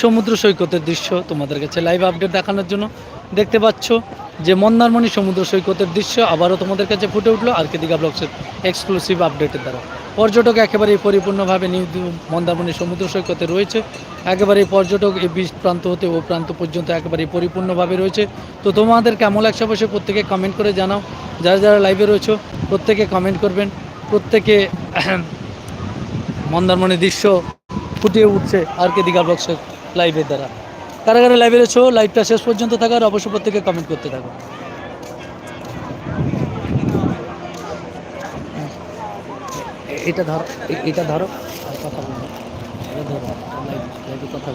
সমুদ্র সৈকতের দৃশ্য তোমাদের কাছে লাইভ আপডেট দেখানোর জন্য দেখতে পাচ্ছ যে মন্দারমণি সমুদ্র সৈকতের দৃশ্য আবারও তোমাদের কাছে ফুটে উঠল আর কে দীঘা ব্লগসের এক্সক্লুসিভ আপডেটের দ্বারা। পর্যটক একেবারে পরিপূর্ণভাবে নিউ মন্দারমণি সমুদ্র সৈকতে রয়েছে একেবারে পর্যটক এই বীজ প্রান্ত হতে ও প্রান্ত পর্যন্ত একেবারে পরিপূর্ণভাবে রয়েছে। তো তোমাদের কেমন লাগছে অবশ্যই প্রত্যেকে কমেন্ট করে জানাও। যারা যারা লাইভে রয়েছে, প্রত্যেকে কমেন্ট করবেন। প্রত্যেকে মন্দারমণির দৃশ্য ফুটিয়ে উঠছে আর কে দীঘা ব্লগসের লাইভের দ্বারা। কারা কারা লাইভে রয়েছো লাইভটা শেষ পর্যন্ত থাকার অবশ্যই প্রত্যেকে কমেন্ট করতে থাকো। এটা ধরো এটা ধরো কথা বলো। এটা ধরো লাইভে কথা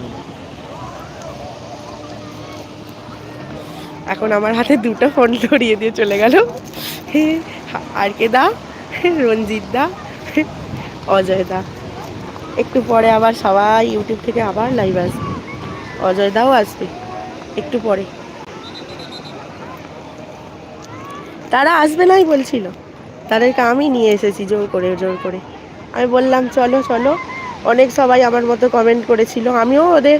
এখন আমার হাতে দুটো ফোন ধরিয়ে দিয়ে চলে গেল। আর কে দা? রঞ্জিত দা। অজয় দা। একটু পরে আবার সবাই ইউটিউব থেকে আবার লাইভ আসবে। অজয় দাও আসবে, একটু পরে। তারা আসবে নাই বলছিল। তাদেরকে আমি নিয়ে এসেছি জোর করে জোর করে। আমি বললাম, চলো চলো। অনেক সবাই আমার মতো কমেন্ট করেছিল। আমিও ওদের,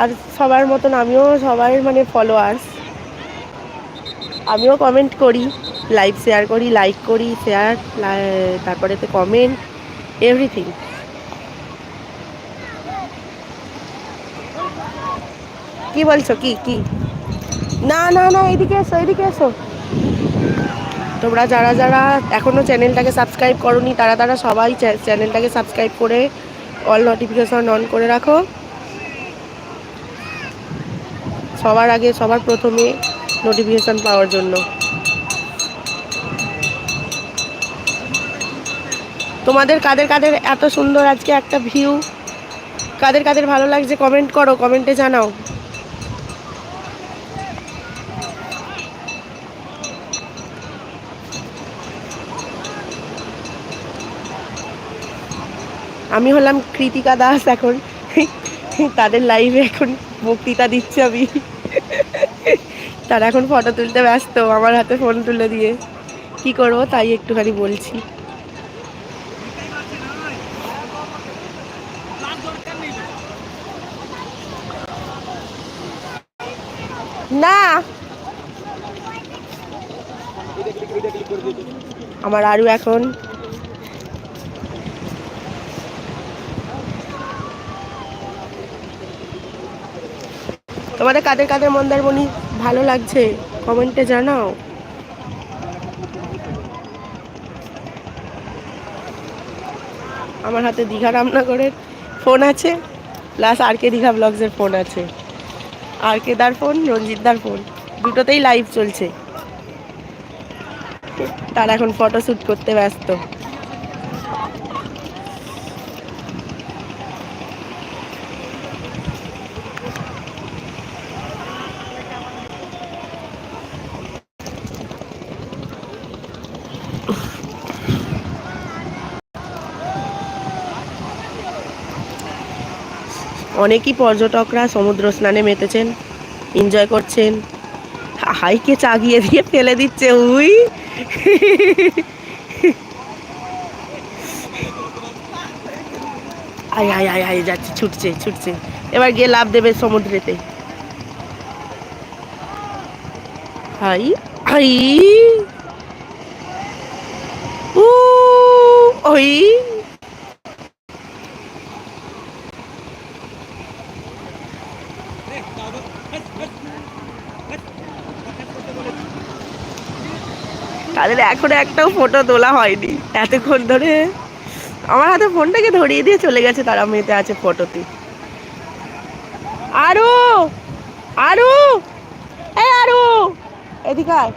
আর সবার মতন আমিও সবাই মানে ফলোয়ার্স আমিও কমেন্ট করি লাইভ শেয়ার করি লাইক করি শেয়ার তারপরে তো কমেন্ট এভরিথিং কি বলছো? কি কি? না না না, এদিকে এসো এদিকে এসো। তোমরা যারা যারা এখনও চ্যানেলটাকে সাবস্ক্রাইব করনি, তারা তারা সবাই চ্যা- চ্যানেলটাকে সাবস্ক্রাইব করে অল নোটিফিকেশন অন করে রাখো। সবার আগে, সবার প্রথমে নোটিফিকেশান পাওয়ার জন্য। তোমাদের কাদের কাদের এত সুন্দর আজকে একটা ভিউ কাদের কাদের ভালো লাগছে? কমেন্ট করো কমেন্টে জানাও। আমি হলাম কৃতিকা দাস এখন। তাদের লাইভে এখন বক্তৃতা দিচ্ছি আমি। তারা এখন ফটো তুলতে ব্যস্ত, আমার হাতে ফোন তুলে দিয়ে। কি করব তাই একটুখানি বলছি। না! আমার আরও এখন তোমাদের কাদের কাদের মন্দারমণি ভালো লাগছে? কমেন্টে জানাও। আমার হাতে দীঘা রামনগরের ফোন আছে প্লাস আর কে দীঘা ব্লগসের ফোন আছে। আর কে দার ফোন? রঞ্জিতদার ফোন। দুটোতেই লাইভ চলছে। তারা এখন ফটো শ্যুট করতে ব্যস্ত। অনেকই পর্যটকরা সমুদ্র স্নানে মেতেছেন এনজয় করছেন। হাইকে চাগিয়ে দিয়ে ফেলে দিচ্ছে, উই। আয় আয় আয় আয়, যাচ্ছে, ছুটছে ছুটছে। এবার গিয়ে লাভ দেবে সমুদ্রেতে। High high. উ, ওই। তাদের এখনো একটাও ফটো তোলা হয়নি এতক্ষণ ধরে আমার হাতে ফোনটাকে ধরিয়ে দিয়ে চলে গেছে তারা মেতে আছে ফটোতে আরো আরো এই আরো এদিকে আয়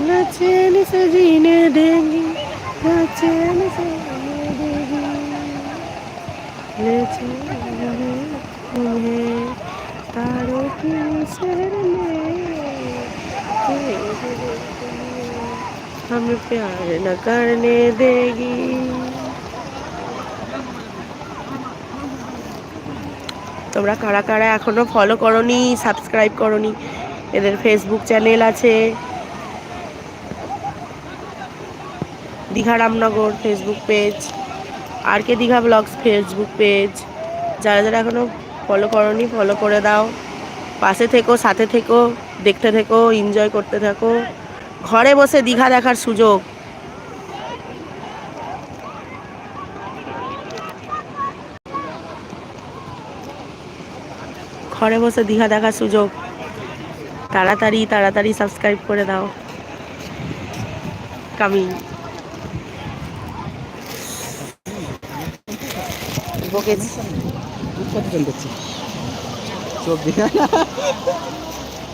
नचैन से जीने देंगे नचैन से जीने देंगे ले चलो तुम्हें तारों की शहर में हम प्यार न करने देगी তোমরা কারা কারা এখনো ফলো করনি সাবস্ক্রাইব করনি এদের ফেসবুক চ্যানেল আছে Digha Ramnagar Facebook page R K Digha blogs Facebook page যারা যারা এখনও ফলো করনি ফলো করে দাও পাশে থেকো, সাথে থেকো, দেখতে থেকো এনজয় করতে থাকো। ঘরে বসে দীঘা দেখার সুযোগ। ঘরে বসে দীঘা দেখার সুযোগ। তাড়াতাড়ি তাড়াতাড়ি সাবস্ক্রাইব করে দাও। কামিং বকেছি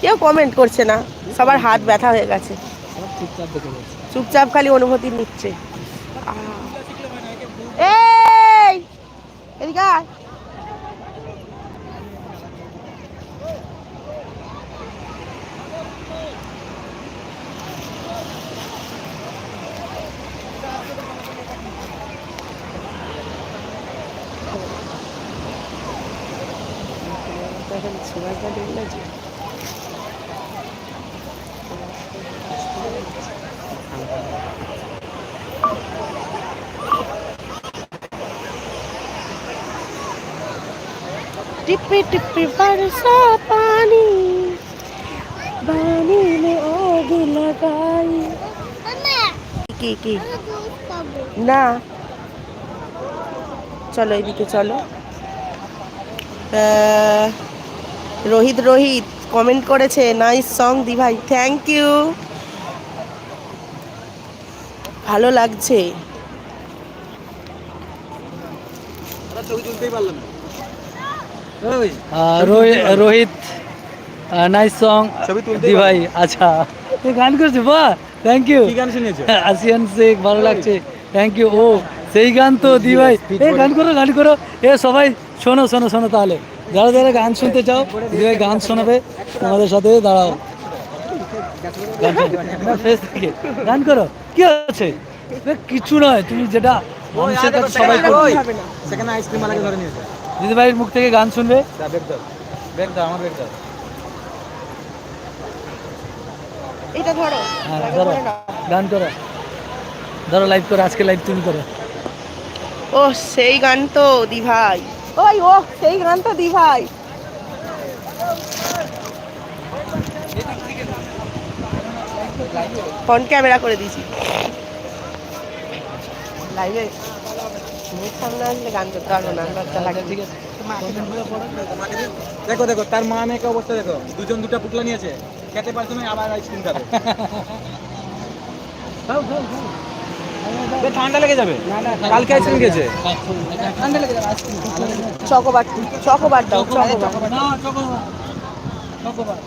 কেউ কমেন্ট করছে না। সবার হাত ব্যথা হয়ে গেছে। চুপচাপ খালি অনুভূতি নিচ্ছে। এই! এদিকে সুভাষদা দেখলে যে टिप्पी टिप्पी बरसा पानी पानी में आग लगाई কি কি না চলো এদিকে চলো আহ, রোহিত রোহিত কমেন্ট করেছে নাইস সং দি ভাই থ্যাংক ইউ ভালো লাগছে। রোহিত নাইস সং দি ভাই আচ্ছা। এ গান করছে বা থ্যাংক ইউ গান শুনেছো? আসিয়ান শেখ ভালো লাগছে থ্যাংক ইউ ও সেই গান তো দি ভাই এ গান করো গান করো। এ সবাই শোনো শোনো শোনো তাহলে। যারা যারা গান শুনতে চাও ভাই গান শোনাবে। তোমাদের সাথে দাঁড়াও। গান করো। কি আছে কিছু নয় তুমি যেটা মানুষের কাছে সবাই সেখানে আইসক্রিম আলাকে ধরে নিয়েছে দিদি ভাইয়ের মুখ থেকে গান শুনবে? আমার এটা ধরো। হ্যাঁ ধরো। গান করো। ধরো লাইভ করো। আজকে লাইভ তুমি করো। ও সেই গান তো দি ভাই ওই ও সেই গান তো দি ভাই। ফ্রন্ট ক্যামেরা করে দিয়েছি। লাইভে সামনে আসলে গান করতে পারব না লজ্জা লাগে ঠিক আছে দেখো দেখো তার মা মেয়েকে অবস্থা দেখো। দুজন দুটো পুটলা নিয়েছে। খেতে পারছে না আবার আইসক্রিম খাবে। খাও, খাও। এ ঠান্ডা লেগে যাবে? কালকে আইসক্রিম খেয়েছে? ঠান্ডা লেগে যাবে, চকোবার চকোবার দাও চকোবার?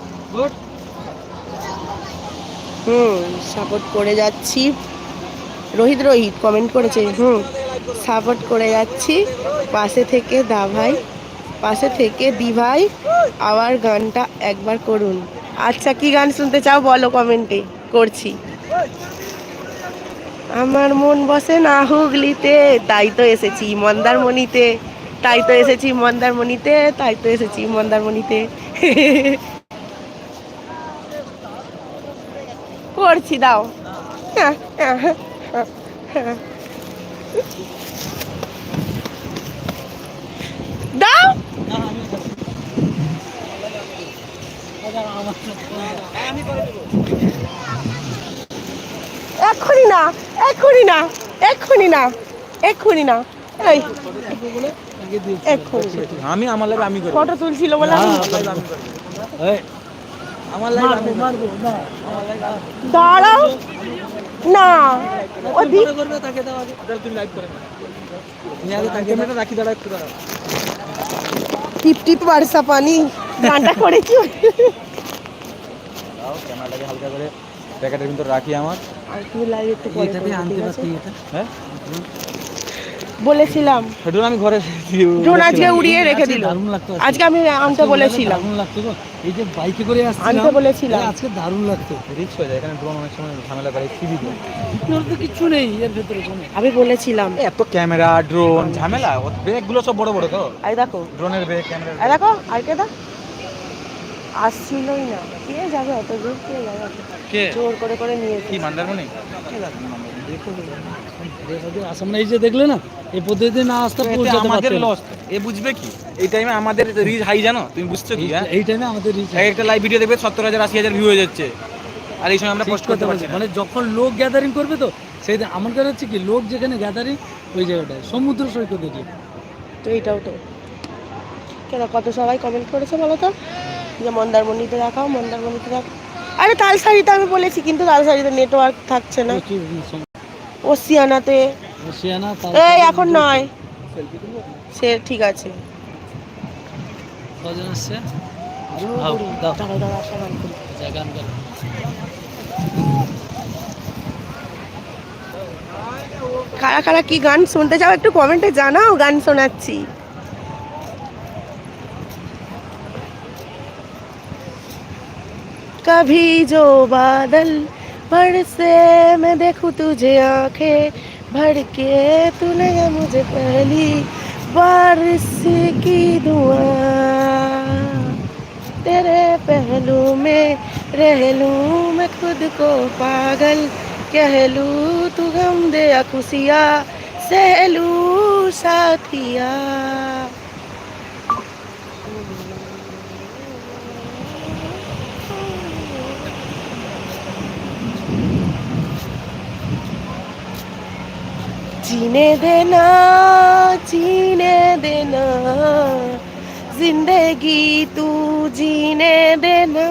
হুম সাপোর্ট করে যাচ্ছি। রোহিত রোহিত কমেন্ট করেছে। হুম সাপোর্ট করে যাচ্ছি। পাশে থেকে দা ভাই পাশে থেকে দি ভাই আবার গানটা একবার করুন। আচ্ছা কি গান শুনতে চাও বলো কমেন্টে করছি। আমার মন বসে না হুগলিতে। তাই তো এসেছি মন্দারমণিতে। তাই তো এসেছি মন্দারমণিতে। তাই তো এসেছি মন্দারমণিতে। করছি, দাও। দাও। এক্ষুনি না এক্ষুনি না এক্ষুনি না এক্ষুনি না। এই আমি আমার লাইভ আমি করি। ফটো তুলছিল বলে আমি এই, আমার লাইভ আমি মারবো, না। দাঁড়াও। না ও দি- মনে করবে তাকে দাও আগে। তুমি লাইভ করে। তুমি আগে তাকে ক্যামেরাটা রাখি দাঁড়া একটু দাঁড়াও। টিপ টিপ বারসা পানি। গানটা করেছি। দাও ক্যামেরাটাকে হালকা করে। প্যাকেটের ভিতর রাখি আমার। আর তুমি লাইভ একটু পরে এইটাতে করবে, আনতে ঠিক আছে? হ্যাঁ? বলেছিলাম। ড্রোন আমি ঘরে ড্রোন আজকে উড়িয়ে রেখে দিল। দারুণ লাগতো আজকে। আমি আনতে বলেছিলাম। দারুণ লাগতো গো। এই যে বাইকে করে আসছিলাম আনতে বলেছিলাম। আজকে দারুণ লাগতো। রিক্স হয়ে যায় এখানে ড্রোন অনেক সময় ঝামেলা করে সিবি দিয়ে। তোর তো কিছু নেই এর ভেতরে কোনো। আমি বলেছিলাম। এত ক্যামেরা ড্রোন ঝামেলা ব্যাগগুলো সব বড় বড় তো। আই দেখো। ড্রোনের ব্যাগ ক্যামেরার আই দেখো আর কে দা আসছিলই না কে যাবে অত দূর কে যাবে কে জোর করে করে নিয়ে কি মন্দারমণি দেখো সামনে এই যে দেখলে না এই পদ্ধতি না আসতে পৌঁছাতে আমাদের লস এ বুঝবে কি এই টাইমে আমাদের রিচ হাই জানো তুমি বুঝছ কি হ্যাঁ এই- টাইমে আমাদের এক একটা লাইভ ভিডিও দেখবে সত্তর হাজার আশি হাজার ভিউ হয়ে যাচ্ছে আর এই সময় আমরা পোস্ট করতে পারছি মানে যখন লোক গ্যাদারিং করবে তো সেই আমার কাছে হচ্ছে কি লোক যেখানে গ্যাদারিং ওই জায়গাটায় সমুদ্র সৈকত এরিয়া তো এইটাও তো কেন কত সবাই কমেন্ট করেছে বলো তো যে মন্দারমণিতে দেখাও মন্দারমণিতে দেখাও আরে তালসারিতে আমি বলেছি কিন্তু তালসারিতে নেটওয়ার্ক থাকছে না। ওসিয়ানাতে এই এখন নয়। সে ঠিক আছে। কজন আসছে। কারা কারা কি গান শুনতে চাও একটু কমেন্টে জানাও গান শোনাচ্ছি। कभी जो बादल बरसे मैं देखूँ तुझे आँखें भर के, तूने मुझे पहली बारिश की दुआ। तेरे पहलू में रह लूँ, मैं खुद को पागल कह लूँ, तू गम दे खुशिया सह लूँ साथिया। जीने देना जीने देना जिंदगी तू जीने देना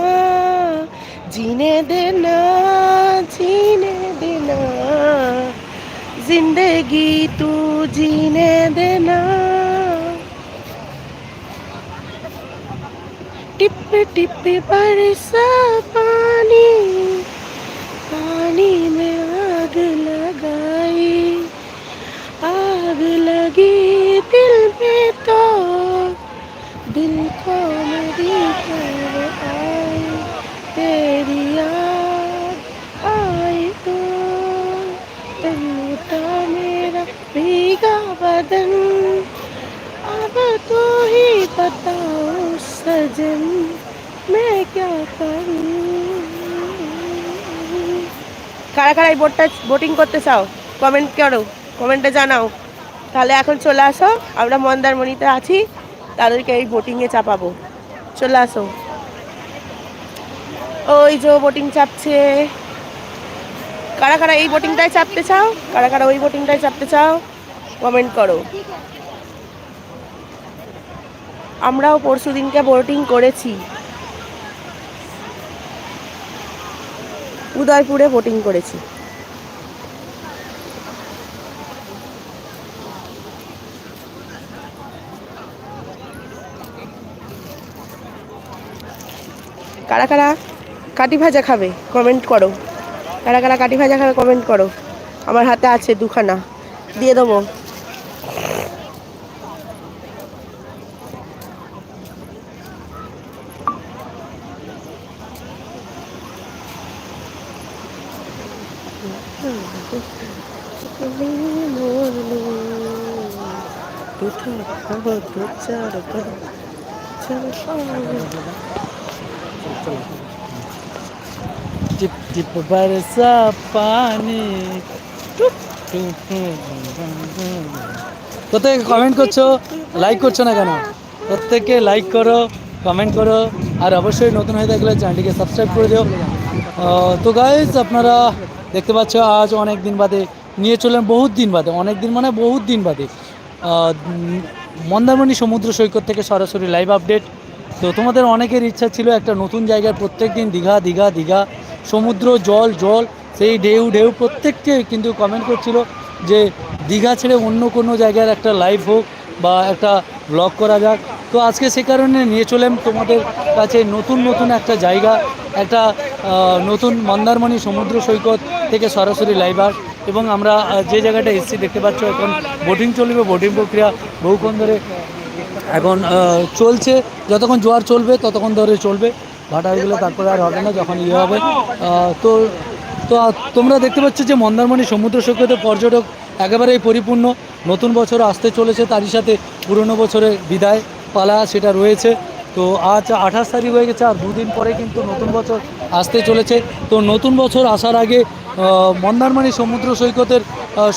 जीने देना जीने देना जिंदगी तू जीने देना टिप टिप बरसा पानी पानी में लगी दिल में तो दिल को मेरी खबर आई तेरी याद आई तो टूटा मेरा भीगा बदन अब तो ही बताओ सजन मैं क्या करूं কারা কারা এই বোটটা বোটিং করতে চাও কমেন্ট করো কমেন্টে জানাও তাহলে এখন চলে আসো। আমরা মন্দারমণিতে আছি, তাদেরকে এই বোটিংয়ে চাপাবো। চলে আসো। ওই যে বোটিং চাপছে। কারা কারা এই বোটিংটায় চাপতে চাও? কারা কারা ওই বোটিংটায় চাপতে চাও? কমেন্ট করো। আমরাও পরশু দিনকে বোটিং করেছি। উদয়পুরে বোটিং করেছি। কারা কারা কাটি ভাজা খাবে কমেন্ট করো। কারা কারা কাটি ভাজা খাবে কমেন্ট করো। আমার হাতে আছে দুখানা। দিয়ে দেবো। Good টুপ টুপ টুপ টুপ। প্রত্যেকে কমেন্ট করছ লাইক করছ না কেন? প্রত্যেকে লাইক করো কমেন্ট করো, আর অবশ্যই নতুন হয়ে থাকলে চ্যানেলটিকে সাবস্ক্রাইব করে দিও। তো গাইজ আপনারা দেখতে পাচ্ছ, আজ অনেক দিন বাদে নিয়ে চলেন বহুত দিন বাদে, অনেক দিন মানে বহুত দিন বাদে। মন্দারমণি সমুদ্র সৈকত থেকে সরাসরি লাইভ আপডেট তো তোমাদের অনেকের ইচ্ছা ছিল একটা নতুন জায়গায় প্রত্যেক দিন দীঘা দীঘা দীঘা, সমুদ্র, জল জল, সেই ঢেউ ঢেউ, প্রত্যেককে কিন্তু কমেন্ট করছিল যে দীঘা ছেড়ে অন্য কোনো জায়গার একটা লাইভ হোক বা একটা ব্লগ করা যাক। তো আজকে সে কারণে নিয়ে চলেম তোমাদের কাছে নতুন নতুন একটা জায়গা, একটা নতুন মন্দারমণি সমুদ্র সৈকত থেকে সরাসরি লাইভ আস। এবং আমরা যে জায়গাটা এসেছি, দেখতে পাচ্ছ এখন বোটিং চলবে বোটিং প্রক্রিয়া বহুক্ষণ ধরে এখন চলছে, যতক্ষণ জোয়ার চলবে, ততক্ষণ ধরে চলবে। ভাটা হয়ে গেলে তারপরে আর হবে না, যখন ইয়ে হবে। তো তো তোমরা দেখতে পাচ্ছ যে মন্দারমণি সমুদ্র সৈকতে পর্যটক একেবারেই পরিপূর্ণ। নতুন বছর আসতে চলেছে, তারই সাথে পুরনো বছরের বিদায় পালা সেটা রয়েছে। তো, আজ আঠাশ তারিখ হয়ে গেছে, আর দুদিন পরে কিন্তু নতুন বছর আসতে চলেছে। তো, নতুন বছর আসার আগে মন্দারমণি সমুদ্র সৈকতের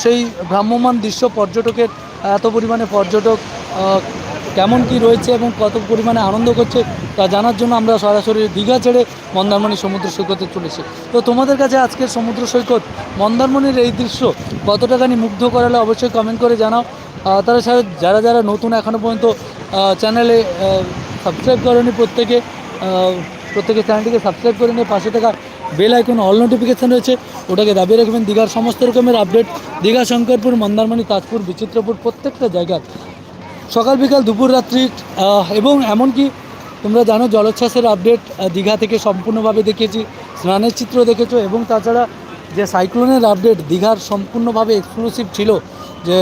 সেই ভ্রাম্যমান দৃশ্য পর্যটকের, এত পরিমাণে পর্যটক কেমন কি রয়েছে এবং কত পরিমাণে আনন্দ করছে তা জানার জন্য আমরা সরাসরি দীঘা ছেড়ে মন্দারমণি সমুদ্র সৈকতে চলেছি তো তোমাদের কাছে আজকের সমুদ্র সৈকত, মন্দারমণির এই দৃশ্য কত কতটাখানি মুগ্ধ করালে অবশ্যই কমেন্ট করে জানাও। তারা সাথে যারা যারা নতুন এখনও পর্যন্ত চ্যানেলে সাবস্ক্রাইব করেনি প্রত্যেকে প্রত্যেকে চ্যানেলটিকে সাবস্ক্রাইব করে নিয়ে পাশে থাকা বেল আইকন অল নোটিফিকেশান রয়েছে, ওটাকে দাবিয়ে রাখবেন। দীঘার সমস্ত রকমের আপডেট দীঘা শঙ্করপুর, মন্দারমণি, তাজপুর, বিচিত্রপুর প্রত্যেকটা জায়গার সকাল বিকাল দুপুর রাত্রি এবং এমনকি তোমরা জানো জলোচ্ছ্বাসের আপডেট দীঘা থেকে সম্পূর্ণভাবে দেখেছি স্নানের চিত্র দেখেছ এবং তাছাড়া যে সাইক্লোনের আপডেট দীঘার সম্পূর্ণভাবে এক্সক্লুসিভ ছিল যে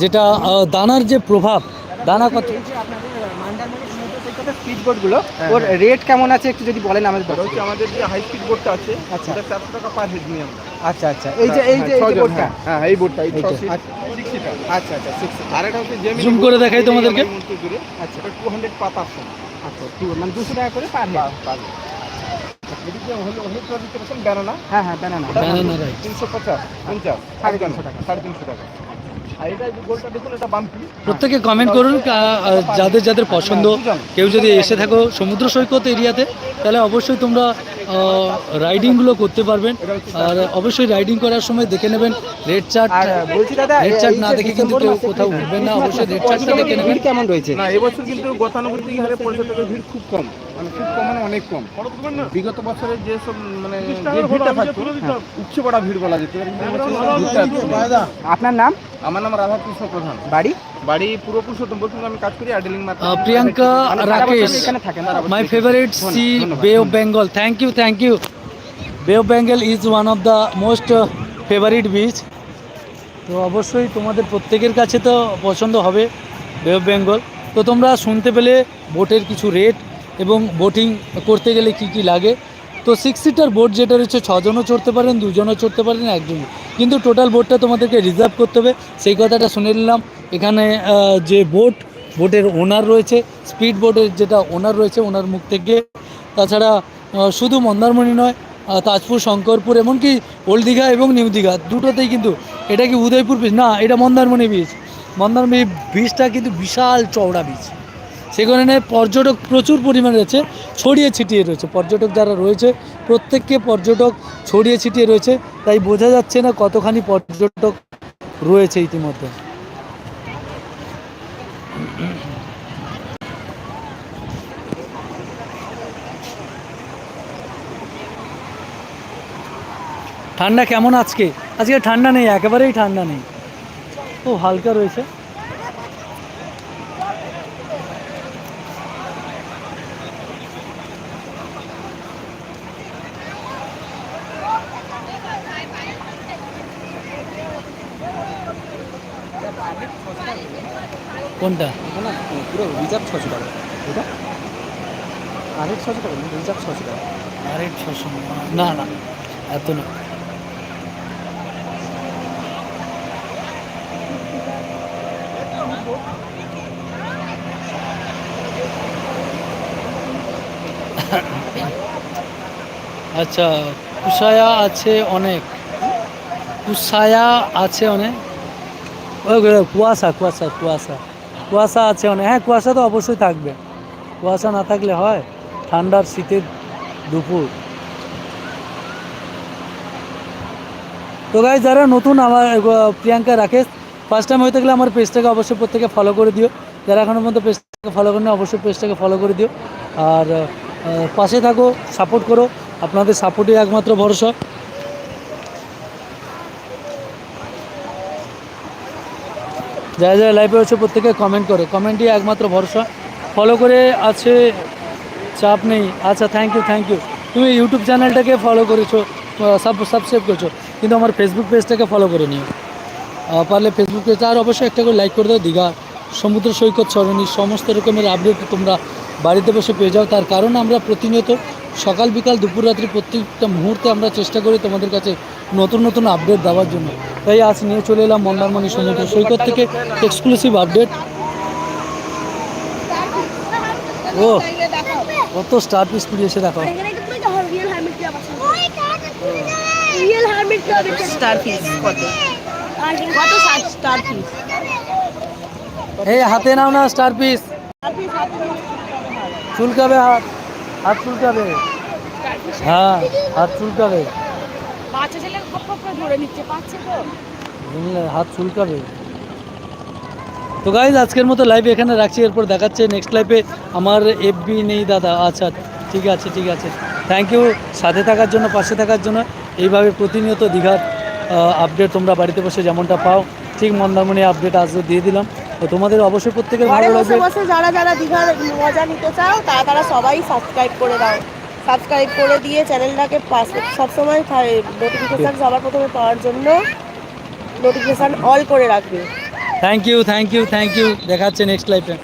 যেটা দানার যে প্রভাব দানা কত স্পিড বোটগুলো ওর রেট কেমন আছে একটু যদি বলেন আমাদের হচ্ছে আমাদের যে হাই স্পিড বোটটা আছে আচ্ছা। চারশো টাকা পার হেড নিয়ে আমরা। আচ্ছা আচ্ছা। এই যে এই যে বোর্ডটা হ্যাঁ এই বোটটা এই এইটা। আচ্ছা। আচ্ছা সিক্স আর হচ্ছে জেমিনি Zoom করে দেখাই তোমাদেরকে। আচ্ছা। টু হান্ড্রেড পাতা আছে আচ্ছা টু মানে দুশো টাকা করে পার হেড ব্যানানা হ্যাঁ হ্যাঁ ব্যানানা right. তিনশো পঞ্চাশ পঞ্চাশ সাড়ে তিনশো টাকা। সাড়ে তিনশো টাকা। প্রত্যেকে কমেন্ট করুন যাদের যাদের পছন্দ। কেউ যদি এসে থাকো সমুদ্র সৈকত এরিয়াতে তাহলে অবশ্যই তোমরা রাইডিংগুলো করতে পারবেন। আর অবশ্যই রাইডিং করার সময় দেখে নেবেন রেড চার্ট রেড চার্ট না দেখে কিন্তু কেউ কোথাও উঠবেন না। অবশ্যই রেড চার্টটা দেখে নেবেন। কেমন রয়েছে? না এবছর কিন্তু গতানুগতিক হারে পর্যটকের ভিড় খুব কম। মানে খুব কম মানে অনেক কম। বিগত বছরের যে সব মানে যে ভিড়টা থাকতো উপচে পড়া ভিড় বলা যেত। আপনার নাম? আমার নাম রাধাকৃষ্ণ প্রধান। বাড়ি? বাড়ি পূর্ব পুরুষোত্তমপুর কিন্তু আমি কাজ করি আর্ডেলিং মাত্র প্রিয়াঙ্কা মানে রাকেশ এখানে থাকেন। My favourite sea Bay of Bengal thank you thank you Bay of Bengal is one of the most favourite beach তো অবশ্যই তোমাদের প্রত্যেকের কাছে তো পছন্দ হবে বে অফ বেঙ্গল তো তোমরা শুনতে পেলে বোটের কিছু রেট এবং বোটিং করতে গেলে কি কি লাগে? তো সিক্স সিটার বোট যেটা রয়েছে, ছজনও চড়তে পারেন, দুজনও চড়তে পারেন একজন কিন্তু টোটাল বোটটা তোমাদেরকে রিজার্ভ করতে হবে। সেই কথাটা শুনে নিলাম। এখানে যে বোট বোটের ওনার রয়েছে স্পিড বোটের যেটা ওনার রয়েছে, ওনার মুখ থেকে। তাছাড়া শুধু মন্দারমণি নয় তাজপুর, শঙ্করপুর, এমনকি ওল্ড দীঘা এবং নিউ দীঘা, দুটোতেই কিন্তু এটা কি উদয়পুর বীচ না, এটা মন্দারমণি বীচ মন্দারমণি বীচটা কিন্তু বিশাল চওড়া বীচ সেখানে পর্যটক প্রচুর পরিমাণে রয়েছে, ছড়িয়ে ছিটিয়ে রয়েছে। পর্যটক যারা রয়েছে, প্রত্যেককে পর্যটক ছড়িয়ে ছিটিয়ে রয়েছে, তাই বোঝা যাচ্ছে না কতখানি পর্যটক রয়েছে ইতিমধ্যে। ঠান্ডা কেমন আজকে? আজকে ঠান্ডা নেই, একেবারেই ঠান্ডা নেই। ও, হালকা রয়েছে। কোনটা? পুরো রিজার্ভ ছশো টাকা। এটা? আরেক ছশো টাকা রিজার্ভ ছশো টাকা। আরে ছশো না না এত না। আচ্ছা কুসায়া আছে অনেক। কুসায়া আছে অনেক? কুয়াশা কুয়াশা কুয়াশা। কুয়াশা আছে অনেক। হ্যাঁ কুয়াশা তো অবশ্যই থাকবে। কুয়াশা না থাকলে হয় ঠান্ডার শীতের দুপুর। তো গাই যারা নতুন আমার প্রিয়াঙ্কা, রাকেশ ফার্স্ট টাইম হয়ে থাকলে আমার পেজটাকে অবশ্যই প্রত্যেকে ফলো করে দিও। যারা এখনও পর্যন্ত পেজটাকে ফলো করেনি অবশ্যই পেজটাকে ফলো করে দিও। আর পাশে থাকো সাপোর্ট করো। আপনাদের সাপোর্টই একমাত্র ভরসা। যারা যারা লাইভে হচ্ছে প্রত্যেকে কমেন্ট করো। কমেন্টই একমাত্র ভরসা। ফলো করে আছে, চাপ নেই। আচ্ছা থ্যাংক ইউ থ্যাংক ইউ তুমি ইউটিউব চ্যানেলটাকে ফলো করেছ সাব সাবস্ক্রাইব করেছ, কিন্তু আমার ফেসবুক পেজটাকে ফলো করে নিও। পারলে ফেসবুক পেজ আর অবশ্যই একটা করে লাইক করে দাও, দীঘা, সমুদ্র সৈকত, সরণি, সমস্ত রকমের আপডেট তোমরা বাড়িতে বসে পেয়ে যাও। তার কারণ আমরা প্রতিনিয়ত সকাল বিকাল দুপুর রাত্রি প্রত্যেকটা মুহূর্তে আমরা চেষ্টা করি তোমাদের কাছে নতুন নতুন আপডেট দেওয়ার জন্য। তাই আজ নিয়ে চলে এলাম মন্দারমণি সমুদ্র সৈকত থেকে এক্সক্লুসিভ আপডেট ও কত স্টার পিস পুড়িয়েছে দেখো। স্টার পিস কত কত? স্টার পিস এই হাতে নাও না স্টার পিস চুলকাবে হাত হাত চুলকাবে। হ্যাঁ হাত চুলকাবে। ধরে নিচ্ছে পাচ্ছে তো। হাত চুলকাবে। তো গাইজ আজকের মতো লাইভ এখানে রাখছি এরপর দেখাচ্ছে নেক্সট লাইভে আমার এফবি নেই দাদা। আচ্ছা ঠিক আছে ঠিক আছে। থ্যাংক ইউ সাথে থাকার জন্য পাশে থাকার জন্য এইভাবে প্রতিনিয়ত দীঘার আপডেট তোমরা বাড়িতে বসে যেমনটা পাও ঠিক মন্দারমণি আপডেট আজও দিয়ে দিলাম। তো তোমাদের অবশ্যই প্রত্যেকের ভালো লাগবে। যারা যারা দীঘার মজা নিতে চাও তারা তারা সবাই সাবস্ক্রাইব করে দাও। সাবস্ক্রাইব করে দিয়ে চ্যানেলটাকে সবসময় নোটিফিকেশান সবার প্রথমে পাওয়ার জন্য নোটিফিকেশান অল করে রাখবে। Thank you thank you thank you দেখাচ্ছে নেক্সট লাইফে